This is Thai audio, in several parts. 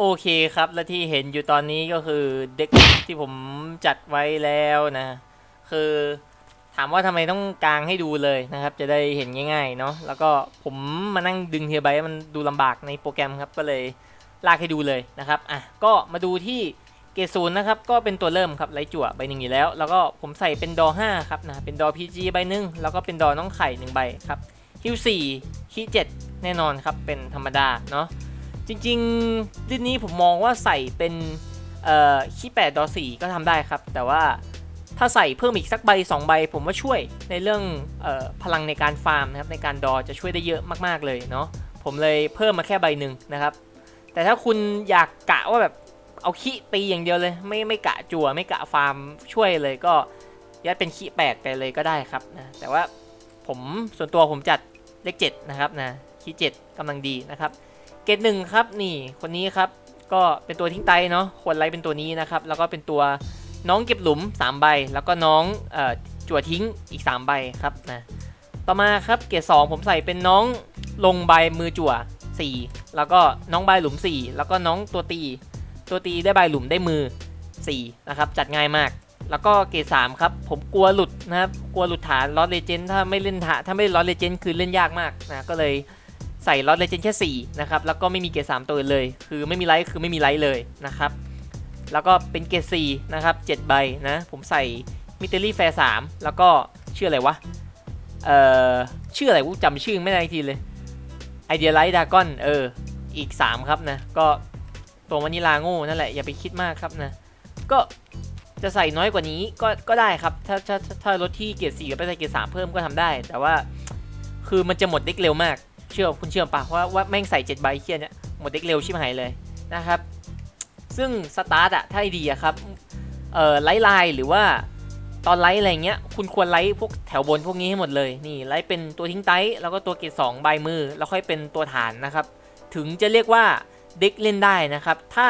โอเคครับและที่เห็นอยู่ตอนนี้ก็คือเด็กที่ผมจัดไว้แล้วนะ คือถามว่าทำไมต้องกางให้ดูเลยนะครับ จะได้เห็นง่าย ๆ เนาะแล้วก็ผมมานั่งดึงเทียร์ไบมันดูลำบากในโปรแกรมครับก็เลยลากให้ดูเลยนะครับอะก็มาดูที่เกรดศูนย์นะครับก็เป็นตัวเริ่มครับไรจั่วใบหนึ่งอยู่แล้ว แล้วก็ผมใส่เป็นดอ5ครับนะเป็นดอ PG ใบหนึ่งแล้วก็เป็นดอน้องไข่หนึ่งใบครับฮิว4ฮิ7แน่นอนครับเป็นธรรมดาเนาะ จริงๆรุ่นนี้ผมมองว่าใส่เป็นขี้แปดดอสี่ก็ทำได้ครับ แต่ว่าถ้าใส่เพิ่มอีกสักใบ 2 ใบ ผมว่าช่วยในเรื่องออพลังในการฟาร์มนะครับในการดอจะช่วยได้เยอะมากๆเลยเนาะผมเลยเพิ่มมาแค่ใบหนึ่งนะครับ แต่ถ้าคุณอยากกะว่าแบบเอาขี้ตีอย่างเดียวเลย ไม่ไม่กะจั่วไม่กะฟาร์มช่วยเลยก็ยัดเป็นขี้แปดไปเลยก็ได้ครับนะแต่ว่าผมส่วนตัวผมจัดเลขเจ็ดนะครับนะขี้เจ็ดกำลังดีนะครับ กรดหนึ่งครับนี่คนนี้ครับ ก็เป็นตัวทิ้งไตเนาะควรไลท์เป็นตัวนี้นะครับ แล้วก็เป็นตัวน้องเก็บหลุม 3 ใบ แล้วก็น้องออจั่วทิ้งอีก 3 ใบครับนะต่อมาครับเกรดสองผมใส่เป็นน้องลงใบมือจั่ว 4 แล้วก็น้องใบหลุม 4 แล้วก็น้องตัวตี ตัวตีได้ใบหลุมได้มือ 4 นะครับ จัดง่ายมาก แล้วก็เกรดสามครับ ผมกลัวหลุดนะครับ กลัวหลุดฐานลอสเลเจนถ้าไม่เล่นฐานถ้าไม่เล่นลอสเลเจนคือเล่นยากมากนะก็เลย ใส่ลอตเลเจนแค่4นะครับแล้วก็ไม่มีเกรด3ตัวเลย คือไม่มีไลท์คือไม่มีไลท์เลยนะครับแล้วก็เป็นเกรด4นะครับ7ใบนะผมใส่มิเตอรี่แฟร์3แล้วก็ชื่ออะไรวะเอ่อชื่ออะไรกูจำชื่อไม่ได้ทีเลยไอเดียไลท์ดากอนเอออีก 3 ครับนะก็ตัววานิลาโง่นั่นแหละอย่าไปคิดมากครับนะก็จะใส่น้อยกว่านี้ก็ก็ได้ครับถ้าถ้าถ้าถ้าลดที่เกรด4กับไปใส่เกรด3เพิ่มก็ทำได้ แต่ว่าคือมันจะหมดเด็กเร็วมาก เชื่อคุณเชื่อปะว่าว่าแม่งใส่7ใบเคียเนี่ยหมดเด็กเร็วชิบหายเลยนะครับ ซึ่งสตาร์ทอะถ้าดีอะครับเอ่อไลท์ไลน์หรือว่าตอนไลท์อะไรเงี้ยคุณควรไลท์พวกแถวบนพวกนี้ให้หมดเลยนี่ไลท์เป็นตัวทิ้งไตแล้วก็ตัวเกรดสองใบมือ แล้วค่อยเป็นตัวฐานนะครับ ถึงจะเรียกว่าเด็กเล่นได้นะครับ ถ้า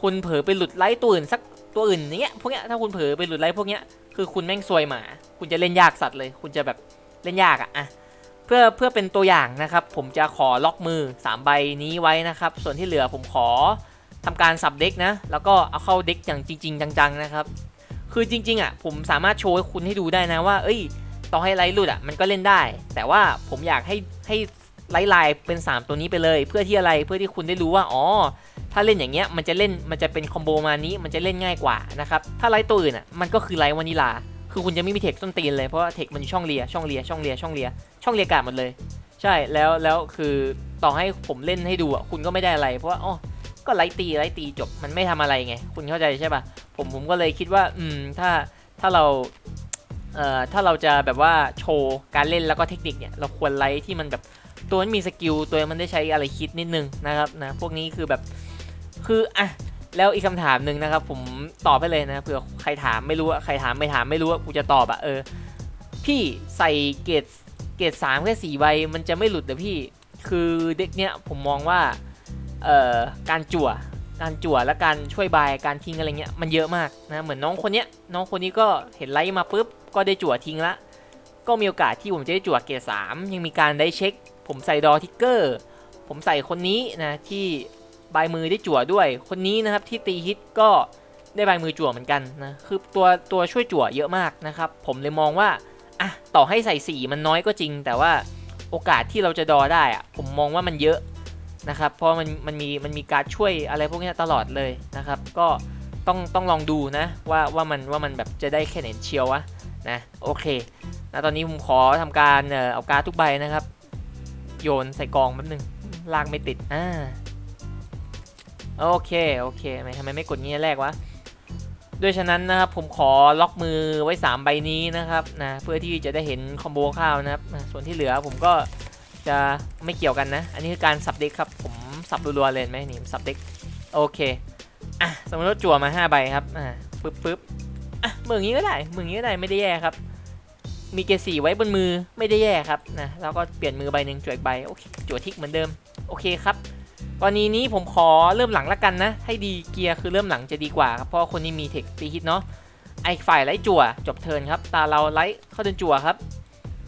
คุณเผลอไปหลุดไลท์ตัวอื่นสักตัวอื่นเนี้ยพวกเนี้ยถ้าคุณเผลอไปหลุดไลท์พวกเนี้ยคือคุณแม่งซวยหมา คุณจะเล่นยากสัตว์เลย คุณจะแบบเล่นยากอะอะ เพื่อเพื่อเป็นตัวอย่างนะครับ ผมจะขอล็อกมือ 3 ใบนี้ไว้นะครับ ส่วนที่เหลือผมขอทำการสับเด็กนะ แล้วก็เอาเข้าเด็กอย่างจริง ๆ จังๆนะครับ คือจริง ๆ อะ ผมสามารถโชว์ให้คุณให้ดูได้นะว่า เอ้ย ต่อให้ไลท์หลุดอะมันก็เล่นได้ แต่ว่าผมอยากให้ให้ไลท์ไลน์เป็น 3 ตัวนี้ไปเลย เพื่อที่อะไรเพื่อที่คุณได้รู้ว่าอ๋อถ้าเล่นอย่างเงี้ยมันจะเล่นมันจะเป็นคอมโบมานี้มันจะเล่นง่ายกว่านะครับถ้าไลท์ตัวอื่นอะมันก็คือไลท์วานิลาคือคุณจะไม่มีเทคต้นตีนเลยเพราะว่าเทคมันอยู่ช่องเลียช่องเลียช่องเลียช่องเลีย ช่องเรียกาดหมดเลย ใช่แล้วแล้วคือต่อให้ผมเล่นให้ดูอะคุณก็ไม่ได้อะไร เพราะว่าอ๋อก็ไลตีไลตีจบมันไม่ทำอะไรไง คุณเข้าใจใช่ปะผมผมก็เลยคิดว่า อืมถ้าถ้าเราเอ่อถ้าเราจะแบบว่าโชว์การเล่นแล้วก็เทคนิคเนี่ย เราควรไล่ที่มันแบบตัวมันมีสกิลตัวมันได้ใช้อะไรคิดนิดนึงนะครับนะพวกนี้คือแบบคืออะแล้วอีกคำถามหนึ่งนะครับ ผมตอบไปเลยนะเผื่อใครถามไม่รู้ใครถามไม่ถามไม่รู้กูจะตอบอะเออพี่ใส่เกรด เกรดสามแค่สี่ใบมันจะไม่หลุดเดี๋ยวพี่ คือเด็กเนี้ยผมมองว่าเอ่อการจั่ว การจั่วและการช่วยบายการทิ้งอะไรเงี้ยมันเยอะมากนะเหมือนน้องคนเนี้ยน้องคนนี้ก็เห็นไลท์มาปุ๊บก็ได้จั่วทิ้งละก็มีโอกาสที่ผมจะได้จั่วเกรดสามยังมีการได้เช็ค ผมใส่ดอทิกเกอร์ผมใส่คนนี้นะที่บายมือได้จั่วด้วย คนนี้นะครับที่ตีฮิตก็ได้บายมือจั่วเหมือนกันนะคือตัวตัวช่วยจั่วเยอะมากนะครับ ผมเลยมองว่า อะต่อให้ใส่สีมันน้อยก็จริง แต่ว่าโอกาสที่เราจะดอได้อะผมมองว่ามันเยอะนะครับ เพราะมันมันมีมันมีการช่วยอะไรพวกนี้ตลอดเลยนะครับ ก็ต้องต้องลองดูนะว่าว่ามันว่ามันแบบจะได้แค่ไหนเชียววะนะโอเคนะตอนนี้ผมขอทำการเออเอาการดทุกใบนะครับ โยนใส่กองแป๊บนึงลากไม่ติดอ่าโอเคโอเคทำไมทำไมไม่กดเงี้ยแรกวะ ด้วยฉะนั้นนะครับผมขอล็อกมือไว้ 3 ใบนี้นะครับนะเพื่อที่จะได้เห็นคอมโบข้าวนะครับนะส่วนที่เหลือผมก็จะไม่เกี่ยวกันนะ อันนี้คือการสับเด็กครับ ผมสับรัวๆเลยไหมนี่สับเด็กโอเคอะสมมติว่าจั่วมา 5 ใบครับอ่าปึ๊บปึ๊บอะมืออย่างนี้ก็ได้มืออย่างนี้ก็ได้ไม่ได้แย่ครับ มีเกสีไว้บนมือไม่ได้แย่ครับนะแล้วก็เปลี่ยนมือใบหนึ่งจั่วอีกใบโอเคจั่วทิกเหมือนเดิมโอเคครับ กรณีนี้ผมขอเริ่มหลังละกันนะ ให้ดีเกียร์คือเริ่มหลังจะดีกว่าครับเพราะคนนี้มีเทคตีฮิตเนาะไอฝ่ายไล่จั่วจบเทิร์นครับ ตาเราไล่เข้าเดินจั่วครับ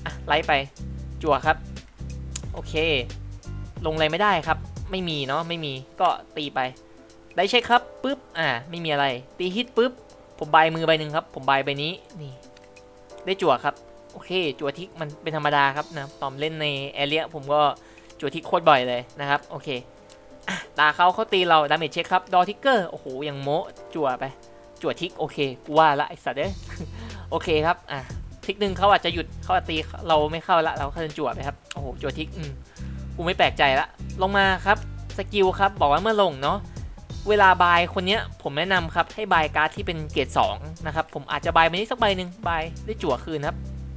อะไล่ไปจั่วครับ โอเค ลงอะไรไม่ได้ครับ ไม่มีเนาะไม่มีก็ตีไปได้เช็ครับปุ๊บอ่าไม่มีอะไร ตีฮิตปุ๊บผมบายมือใบหนึ่งครับ ผมบายใบนี้นี่ ได้จั่วครับโอเค จั่วทิกมันเป็นธรรมดาครับนะตอนเล่นในแอเรียผมก็จั่วทิกโคตรบ่อยเลยนะครับโอเค ตาเขาเขาตีเราดาเมจเช็คครับ ดอทิกเกอร์ โอ้โห ยังโมจั่วไป จั่วทิก โอเคกูว่าละไอสัตว์เอ้ยโอเคครับ อะทิกหนึ่งเขาอาจจะหยุดเขาอาจจะตีเราไม่เข้าละเราเข้าจั่วไปครับ โอ้โห จั่วทิก อืมกูไม่แปลกใจละ ลงมาครับ สกิลครับ บอกว่าเมื่อลงเนาะ เวลาบายคนเนี้ยผมแนะนำครับ ให้บายการ์ดที่เป็นเกรด2นะครับ ผมอาจจะบายไปนี้สักใบหนึ่งบายได้จั่วคืนครับ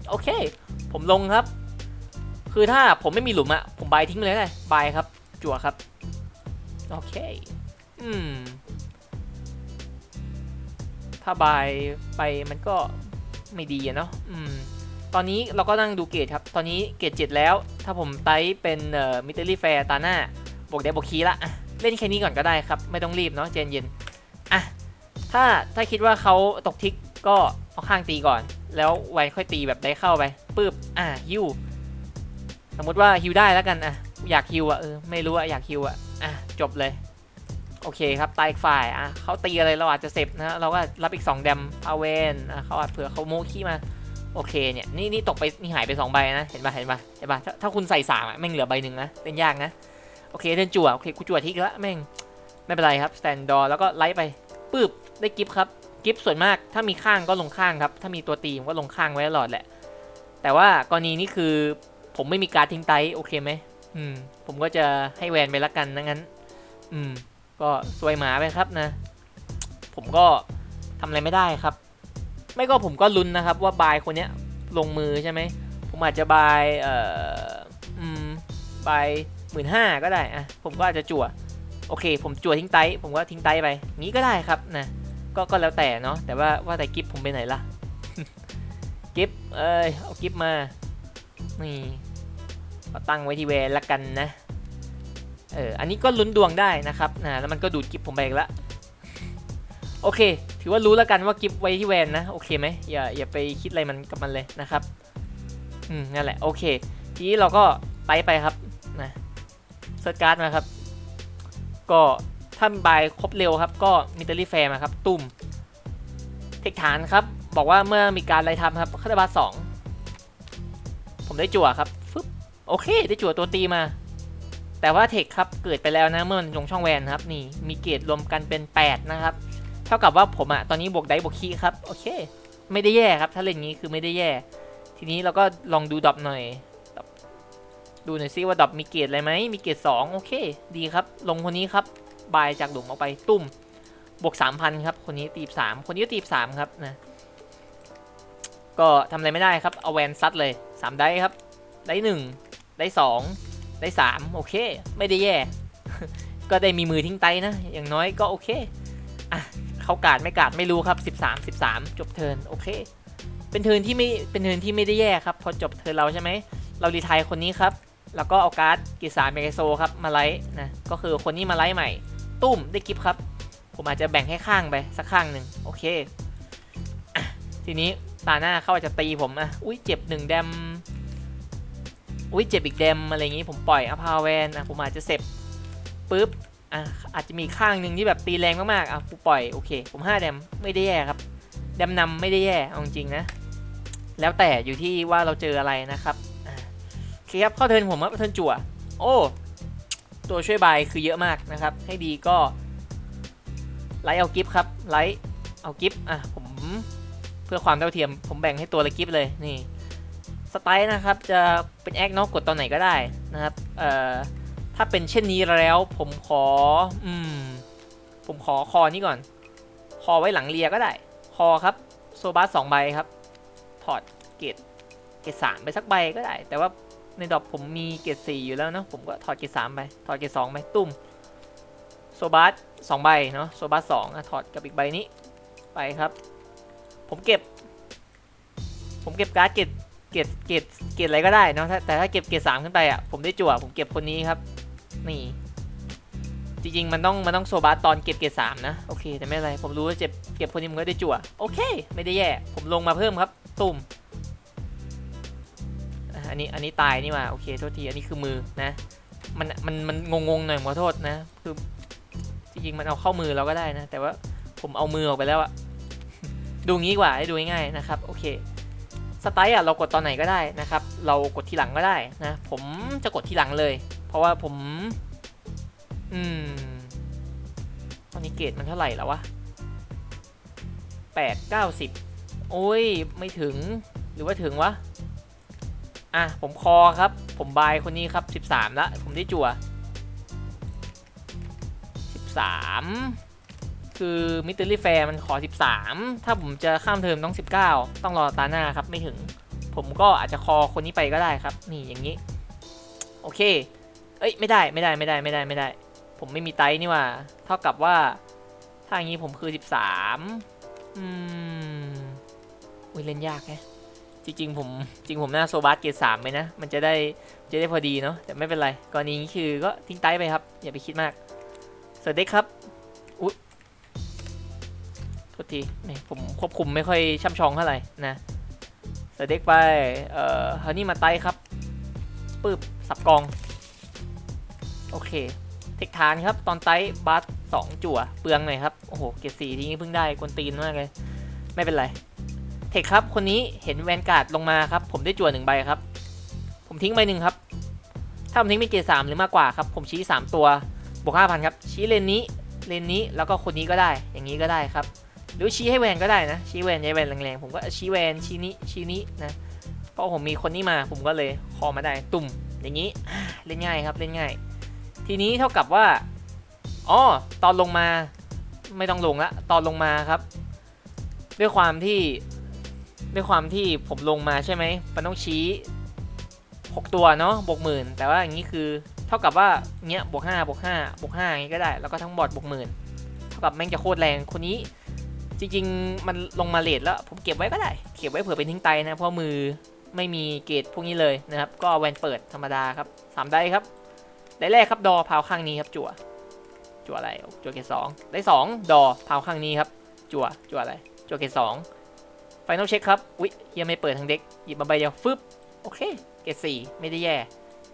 โอเค ผมลงครับ คือถ้าผมไม่มีหลุมอะผมบายทิ้งไปเลยเลยบายครับ จั่วครับ โอเค อืม ถ้าบายไปมันก็ไม่ดีอะเนาะ อืม ตอนนี้เราก็นั่งดูเกรดครับ ตอนนี้เกรดแล้ว ถ้าผมไต่เป็นเอ่อมิเตอรี่แฟร์ตาหน้า บวกได้บวกคีละ เล่นแค่นี้ก่อนก็ได้ครับ ไม่ต้องรีบเนาะเจนเย็น อะ ถ้าถ้าคิดว่าเขาตกทิกก็เอาข้างตีก่อน แล้วไว้ค่อยตีแบบได้เข้าไปปึ๊บ อะฮิว สมมติว่าฮิวได้แล้วกันอะ อยากฮิวอะเออ ไม่รู้อะอยากฮิวอะอะ จบเลย โอเคครับตายอีกฝ่ายอะเขาตีอะไรเราอาจจะเสร็จนะเราก็รับอีก 2 แดมเอาเวนอะเขาอาจเผื่อเขาโมขี้มาโอเคเนี่ยนี่นี่ตกไปนี่หายไปสองใบนะเห็นปะเห็นปะเห็นปะถ้าถ้าคุณใส่สามอะแม่งเหลือใบหนึ่งนะเล่นยากนะโอเคเดินจั่วโอเคกูจั่วทิกแล้วแม่งไม่เป็นไรครับสแตนดอร์แล้วก็ไล่ไปปึ๊บได้กิฟต์ครับกิฟต์ส่วนมากถ้ามีข้างก็ลงข้างครับ ถ้ามีตัวตีมก็ลงข้างไว้ตลอดแหละ แต่ว่ากรณีนี้คือผมไม่มีการทิ้งไตโอเคไหมอืมผมก็จะให้แวนไปละกันนะงั้น อืม ก็ซวยหมาไปครับนะ ผมก็ทำอะไรไม่ได้ครับ ไม่ก็ผมก็ลุ้นนะครับ ว่าบายคนเนี้ยลงมือใช่ไหม ผมอาจจะบาย เอ่อ อืม บายหมื่นห้าก็ได้อะ ผมก็อาจจะจั่ว โอเค ผมจั่วทิ้งไต ผมก็ทิ้งไตไป งี้ก็ได้ครับนะ ก็ก็แล้วแต่เนาะ แต่ว่าว่าแต่กิฟผมไปไหนล่ะ กิฟเอ้ย เอากิฟมา นี่ก็ตั้งไว้ที่แวนละกันนะ เอออันนี้ก็ลุ้นดวงได้นะครับนะแล้วมันก็ดูดกิฟผมไปอีกละโอเค ถือว่ารู้แล้วกันว่ากิฟไว้ที่แวนนะโอเคไหมอย่าอย่าไปคิดอะไรมันกับมันเลยนะครับอืมนั่นแหละโอเค ทีนี้เราก็ไตไปครับนะเซิร์ชการ์ดมาครับ ก็ถ้าบายครบเร็วครับ ก็มิเตอรี่แฟร์มาครับตุ่มเทคฐานครับ บอกว่าเมื่อมีการไล่ทำครับคาตาบาสองผมได้จั่วครับฟึบโอเค ได้จั่วตัวตีมา แต่ว่าเทคครับเกิดไปแล้วนะเมื่อมันลงช่องแวนครับนี่มีเกรดรวมกันเป็น 8 นะครับ เท่ากับว่าผมอะตอนนี้บวกได้บวกคีครับโอเค ไม่ได้แย่ครับ ถ้าเล่นงี้คือไม่ได้แย่ ทีนี้เราก็ลองดูดรอปหน่อยดูหน่อยซิว่าดรอปมีเกรดอะไรไหมมีเกรด2โอเค ดีครับ ลงคนนี้ครับบายจากหลุมออกไปตุ้มบวก 3,000 ครับ คนนี้ตีบ3คนนี้ตีบ3ครับนะ ก็ทำอะไรไม่ได้ครับ เอาแวนซัดเลย 3 ได้ครับ ได้ 1 ได้ 2 ได้ 3 โอเค ไม่ได้แย่ ก็ได้มีมือทิ้งไตนะ อย่างน้อยก็โอเค อะ เขากาดไม่กาดไม่รู้ครับ 13 13 จบเทินโอเค เป็นเทินที่ไม่เป็นเทินที่ไม่ได้แย่ครับ พอจบเทินเราใช่ไหม เรารีไทายคนนี้ครับ แล้วก็เอาการ์ดกิสาเมกโซครับมาไลท์นะ ก็คือคนนี้มาไลท์ใหม่ ตุ้มได้กิฟครับ ผมอาจจะแบ่งให้ข้างไปสักข้างหนึ่งโอเค ทีนี้ตาหน้าเขาอาจจะตีผมอะอุ้ยเจ็บหนึ่งแดม อุ้ยเจ็บอีกแดมอะไรอย่างงี้ผมปล่อยอพาแวนอะผมอาจจะเสร็จปุ๊บอะอาจจะมีข้างหนึ่งที่แบบตีแรงมากๆอะผมปล่อยโอเค ผม5แดมไม่ได้แย่ครับแดมนำไม่ได้แย่เอาจริงๆนะแล้วแต่อยู่ที่ว่าเราเจออะไรนะครับโอเคครับข้าเทินผมครับเทินจั่ว โอ้ตัวช่วยบายคือเยอะมากนะครับ ให้ดีก็ไลท์เอากิฟครับไลท์เอากิฟอะผมเพื่อความเท่าเทียม ผมแบ่งให้ตัวละกิฟเลยนี่ สไตล์นะครับจะเป็นแอคเนอกกดตอนไหนก็ได้นะครับเอ่อถ้าเป็นเช่นนี้แล้วผมขออืมผมขอคอนี้ก่อน คอไว้หลังเรียก็ได้ คอครับโซบัสสองใบครับ ถอดเกรดเกรดสามไปสักใบก็ได้ แต่ว่าในดอกผมมีเกรดสี่อยู่แล้วเนาะผมก็ถอดเกรดสามไป ถอดเกรดสองไปตุ้มโซบัสสองใบเนาะโซบัสสองถอดกับอีกใบนี้ไปครับ ผมเก็บ ผมเก็บการ์ดเกรด เกรดเกรดเกรดอะไรก็ได้เนาะแต่ถ้าเก็บเกรดสามขึ้นไปอะผมได้จั่วผมเก็บคนนี้ครับ นี่ จริงๆมันต้องมันต้องโซบาตอนเก็บเกรดสามนะโอเคแต่ไม่เป็นไรผมรู้ว่าเจ็บเก็บคนนี้มันก็ได้จั่วโอเค ไม่ได้แย่ ผมลงมาเพิ่มครับ ตุ่มอันนี้อันนี้ตายนี่มาโอเคโทษทีอันนี้คือมือนะ มันมันมันงงๆหน่อยขอโทษนะ คือจริงๆมันเอาเข้ามือเราก็ได้นะ แต่ว่าผมเอามือออกไปแล้วอะดูงี้กว่าให้ดูง่ายๆนะครับ โอเค สไตล์อะเรากดตอนไหนก็ได้นะครับ เรากดทีหลังก็ได้นะ ผมจะกดทีหลังเลย เพราะว่าผม อืมตอนนี้เกรดมันเท่าไหร่แล้ววะแปดเก้าสิบโอ้ย ไม่ถึงหรือว่าถึงวะ อะ ผมคอครับ ผมบายคนนี้ครับ 13 ละ ผมได้จั่ว 13 คือมิเตอรี่แฟร์มันขอ 13 ถ้าผมจะข้ามเทอมต้อง 19 ต้องรอตาหน้าครับไม่ถึง ผมก็อาจจะคอคนนี้ไปก็ได้ครับ นี่อย่างนี้ โอเค เอ้ยไม่ได้ไม่ได้ไม่ได้ไม่ได้ไม่ได้ ผมไม่มีไตนี่ว่า เท่ากับว่า ถ้าอย่างนี้ผมคือ 13 อืมอุ้ยเล่นยากแฮะจริงๆผมจริงผมหน้าโซบัสเกรดสามไหมนะ มันจะได้จะได้พอดีเนาะแต่ไม่เป็นไรกรณีนี้คือก็ทิ้งไตไปครับ อย่าไปคิดมากสวัสดีครับ โทษทีนี่ผมควบคุมไม่ค่อยช่ำชองเท่าไหร่นะสวัสดีไป เอ่อฮานี่มาไตครับปึ๊บสับกอง โอเค เทคทานครับ ตอนไตบัสสองจั่ว เปลืองหน่อยครับ โอ้โห เกรดสี่ทีนี้เพิ่งได้กวนตีนมากเลย ไม่เป็นไร เทคครับ คนนี้เห็นแวนการ์ดลงมาครับ ผมได้จั่วหนึ่งใบครับ ผมทิ้งใบหนึ่งครับ ถ้าผมทิ้งเป็นเกรดสามหรือมากกว่าครับ ผมชี้สามตัว บวกห้าพันครับ ชี้เลนนี้ เลนนี้ แล้วก็คนนี้ก็ได้ อย่างนี้ก็ได้ครับ หรือชี้ให้แวนก็ได้นะ ชี้แวนย้ายแวนแรงๆผมก็ชี้แวนชี้นี้ชี้นี้นะเพราะผมมีคนนี้มาผมก็เลยคอมาได้ตุ่มอย่างนี้เล่นง่ายครับเล่นง่าย ทีนี้เท่ากับว่าอ๋อตอนลงมาไม่ต้องลงละตอนลงมาครับ ด้วยความที่ด้วยความที่ผมลงมาใช่ไหมมันต้องชี้ 6 ตัวเนาะบวกหมื่นแต่ว่าอย่างนี้คือเท่ากับว่าเงี้ยบวก5บวก5บวก5อย่างนี้ก็ได้ แล้วก็ทั้งบอดบวกหมื่นเท่ากับแม่งจะโคตรแรงคนนี้ จริงๆ มันลงมาเลทแล้ว ผมเก็บไว้ก็ได้ เก็บไว้เผื่อเป็นทิ้งไตนะ เพราะมือไม่มีเกรดพวกนี้เลยนะครับ ก็แวนเปิดธรรมดาครับสามได้ครับได้แรกครับดอพาวข้างนี้ครับจั่วจั่วอะไรจั่วเกรดสองได้สองดอพาวข้างนี้ครับ จั่วจั่วอะไรจั่วเกรดสองไฟนอลเช็คครับอุ๊ยยังไม่เปิดทั้งเด็กหยิบมาใบเดียวฟึบโอเคเกรดสี่ไม่ได้แย่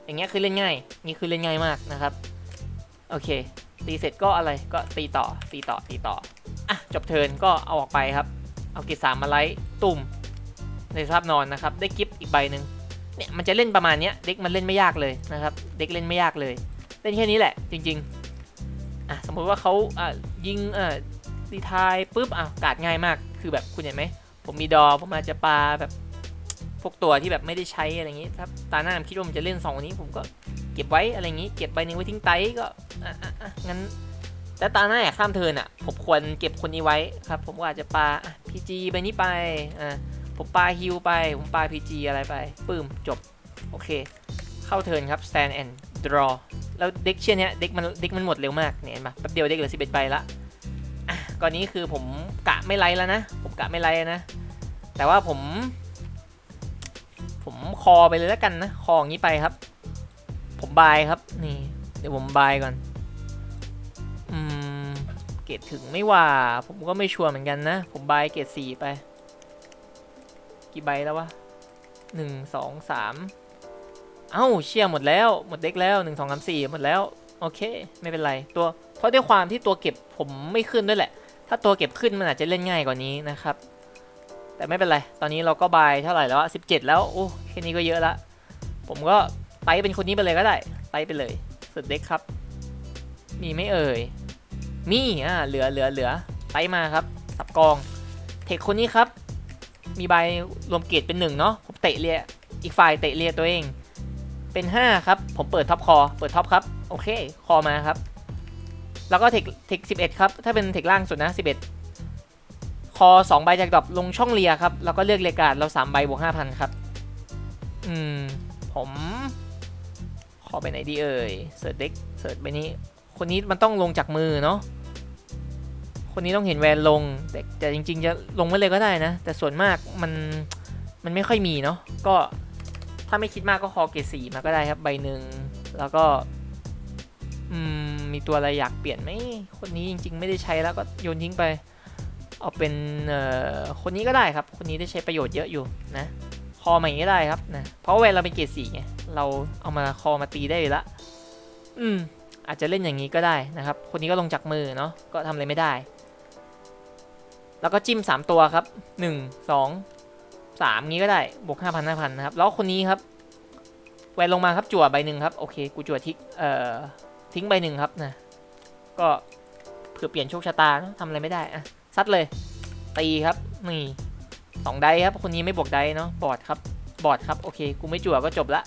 อย่างเงี้ยคือเล่นง่ายนี่คือเล่นง่ายมากนะครับโอเคตีเสร็จก็อะไรก็ตีต่อตีต่อตีต่อ อะจบเทินก็เอาออกไปครับ เอากรดสามมาไลท์ตุ่มในสภาพนอนนะครับ ได้กิฟต์อีกใบหนึ่งเนี่ยมันจะเล่นประมาณนี้เด็กมันเล่นไม่ยากเลยนะครับ เด็กเล่นไม่ยากเลย เล่นแค่นี้แหละ จริงๆอะสมมุติว่าเขาอะยิงอะรีทายปุ๊บอะกาดง่ายมากคือแบบคุณเห็นไหมผมมีดอผมอาจจะปลาแบบพวกตัวที่แบบไม่ได้ใช้อะไรอย่างงี้ถ้าตาหน้าผมคิดว่ามันจะเล่นสองวันนี้ผมก็เก็บไว้อะไรอย่างงี้ เก็บใบหนึ่งไว้ทิ้งไตก็อะอะอะงั้น แต่ตาหน้าข้ามเทินอะ ผมควรเก็บคนนี้ไว้ครับ ผมก็อาจจะปาพีจีใบนี้ไปอะผมปาฮิวไป ผมปาพีจีอะไรไปปึ้มจบ โอเค เข้าเทินครับ stand and draw แล้วเด็กเช่นเนี้ยเด็กมันเด็กมันหมดเร็วมากเนี่ยเห็นปะแป๊บเดียวเด็กเหลือ11ใบละอะก่อนนี้คือผมกะไม่ไลแล้วนะ ผมกะไม่ไลนะ แต่ว่าผม ผมคอไปเลยแล้วกันนะ คออย่างนี้ไปครับ ผมบายครับ นี่ เดี๋ยวผมบายก่อน เกรดถึงไม่ว่า ผมก็ไม่ชัวร์เหมือนกันนะ ผมบายเกรดสี่ไป กี่ใบแล้ววะหนึ่งสองสามเอ้าเชี่ยหมดแล้ว หมดเด็กแล้วหนึ่งสองสามสี่หมดแล้ว โอเค ไม่เป็นไร ตัว เพราะด้วยความที่ตัวเก็บผมไม่ขึ้นด้วยแหละ ถ้าตัวเก็บขึ้นมันอาจจะเล่นง่ายกว่านี้นะครับ แต่ไม่เป็นไร ตอนนี้เราก็บายเท่าไหร่แล้วสิบเจ็ดแล้ว โอ้แค่นี้ก็เยอะละ ผมก็ไตเป็นคนนี้ไปเลยก็ได้ ไตไปเลย สุดเด็กครับ มีไม่เอ่ย มีอ่าเหลือเหลือเหลือไตมาครับสับกอง เทคคนนี้ครับ มีใบรวมเกรดเป็นหนึ่งเนาะผมเตะเรียอีกฝ่ายเตะเรียตัวเอง เป็นห้าครับ ผมเปิดท็อปคอเปิดท็อปครับ โอเค คอมาครับ แล้วก็เทคเทคสิบเอ็ดครับ ถ้าเป็นเทคล่างสุดนะสิบเอ็ดคอ 2 ใบจากดรอปลงช่องเลียครับ แล้วก็เลือกเรียการ์ดเรา 3 ใบบวก5,000 ครับ อืม ผมขอไปไหนดีเอ่ยเสิร์ชเด็กเสิร์ชใบนี้ คนนี้มันต้องลงจากมือเนาะ คนนี้ต้องเห็นแวนลง แต่แต่จริง ๆ จะลงไว้เลยก็ได้นะ แต่ส่วนมากมันมันไม่ค่อยมีเนาะก็ถ้าไม่คิดมากก็คอเกรดสีมาก็ได้ครับใบหนึ่งแล้วก็อืมมีตัวอะไรอยากเปลี่ยนไหมคนนี้จริง ๆ ไม่ได้ใช้แล้วก็โยนทิ้งไป เอาเป็นเอ่อคนนี้ก็ได้ครับ คนนี้ได้ใช้ประโยชน์เยอะอยู่นะ คอมาอย่างนี้ก็ได้ครับนะเพราะเวลาเราเป็นเกรดสีไงเราเอามาคอมาตีได้อยู่ละอืมอาจจะเล่นอย่างนี้ก็ได้นะครับ คนนี้ก็ลงจากมือเนาะก็ทำอะไรไม่ได้ แล้วก็จิ้ม 3 ตัวครับ 1 2 3 งี้ก็ได้บวก 5,000 5,000นะครับ แล้วคนนี้ครับแวนลงมาครับจั่วใบหนึ่งครับ โอเค กูจั่วทิ้งเอ่อทิ้งใบหนึ่งครับนะก็เผื่อเปลี่ยนโชคชะตาเนะทำอะไรไม่ได้อะซัดเลย ตีครับนี่สองไดครับ คนนี้ไม่บวกไดเนาะบอดครับบอดครับโอเค กูไม่จั่วก็จบละ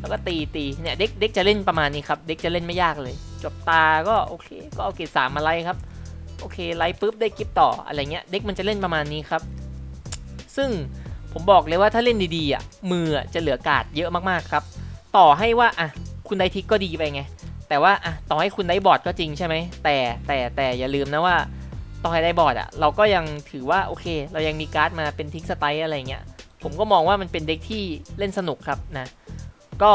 แล้วก็ตีตีเนี่ยเด็กเด็กจะเล่นประมาณนี้ครับ เด็กจะเล่นไม่ยากเลย จบตาก็โอเค ก็เอาเกรดสามมาไล่ครับ โอเคไล่ปุ๊บได้กิฟต์ต่ออะไรเงี้ยเด็กมันจะเล่นประมาณนี้ครับ ซึ่งผมบอกเลยว่าถ้าเล่นดีๆอะมือจะเหลือการ์ดเยอะมากๆครับ ต่อให้ว่าอะคุณได้ทิกก็ดีไปไง แต่ว่าอะต่อให้คุณได้บอร์ดก็จริงใช่ไหมแต่แต่แต่อย่าลืมนะว่าต่อให้ได้บอร์ดอะเราก็ยังถือว่าโอเค เรายังมีการ์ดมาเป็นทิกสไตล์อะไรเงี้ยผมก็มองว่ามันเป็นเด็กที่เล่นสนุกครับนะก็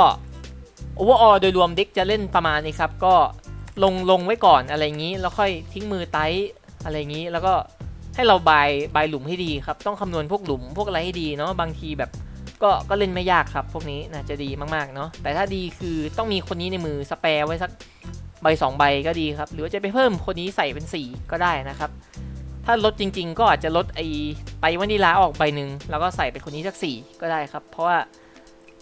โอเวอร์ออโดยรวมเด็กจะเล่นประมาณนี้ครับ ก็ ลงลงไว้ก่อนอะไรอย่างนี้แล้วค่อยทิ้งมือไตอะไรอย่างนี้ แล้วก็ให้เราบายบายหลุมให้ดีครับ ต้องคำนวณพวกหลุมพวกอะไรให้ดีเนาะบางทีแบบก็ก็เล่นไม่ยากครับ พวกนี้นะจะดีมากๆเนาะแต่ถ้าดีคือต้องมีคนนี้ในมือสแปร์ไว้สักใบสองใบก็ดีครับ หรือว่าจะไปเพิ่มคนนี้ใส่เป็นสี่ก็ได้นะครับ ถ้าลดจริง ๆ ก็อาจจะลดไอไปวานิลาออกใบหนึ่งแล้วก็ใส่เป็นคนนี้สักสี่ก็ได้ครับ เพราะว่า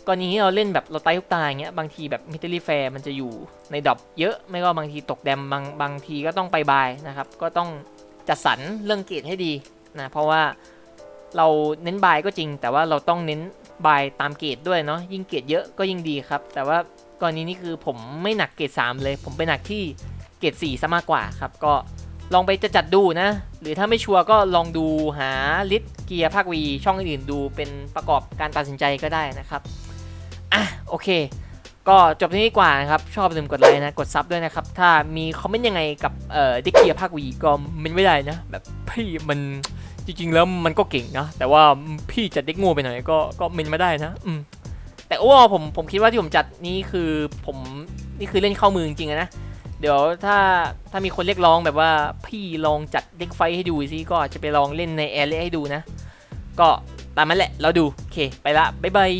กรณีที่เราเล่นแบบเราไต้ทุกตาอย่างเงี้ยบางทีแบบมิเตอรี่แฟร์มันจะอยู่ในดรอปเยอะไม่ก็บางทีตกแดมบางบางทีก็ต้องไปบายนะครับ ก็ต้องจัดสรรเรื่องเกรดให้ดีนะเพราะว่าเราเน้นบายก็จริง แต่ว่าเราต้องเน้นบายตามเกรดด้วยเนาะยิ่งเกรดเยอะก็ยิ่งดีครับ แต่ว่ากรณีนี้คือผมไม่หนักเกรด3 เลย ผมไปหนักที่เกรด4ซะมากกว่าครับ ก็ลองไปจะจัดดูนะ หรือถ้าไม่ชัวร์ก็ลองดูหาลิสเกียร์ภาควีช่องอื่นๆดูเป็นประกอบการตัดสินใจก็ได้นะครับ โอเค ก็จบที่นี่กว่านะครับ ชอบอย่าลืมกดไลค์นะ กดซับด้วยนะครับ ถ้ามีคอมเมนต์ยังไงกับเอ่อดิเกียภาควีก็เมนไม่ได้นะ แบบพี่มันจริงๆแล้วมันก็เก่งนะ แต่ว่าพี่จัดเด็กง่ไปหน่อยก็ก็เมนไม่ได้นะอืมแต่โอ้ผมผมคิดว่าที่ผมจัดนี้คือผมนี่คือเล่นเข้ามือจริงๆนะเดี๋ยวถ้าถ้ามีคนเรียกร้องแบบว่าพี่ลองจัดเด็กไฟให้ดูสิก็อาจจะไปลองเล่นในแอร์เล่ให้ดูนะ ก็ตามนั้นแหละเราดู โอเค ไปละ บ๊ายบาย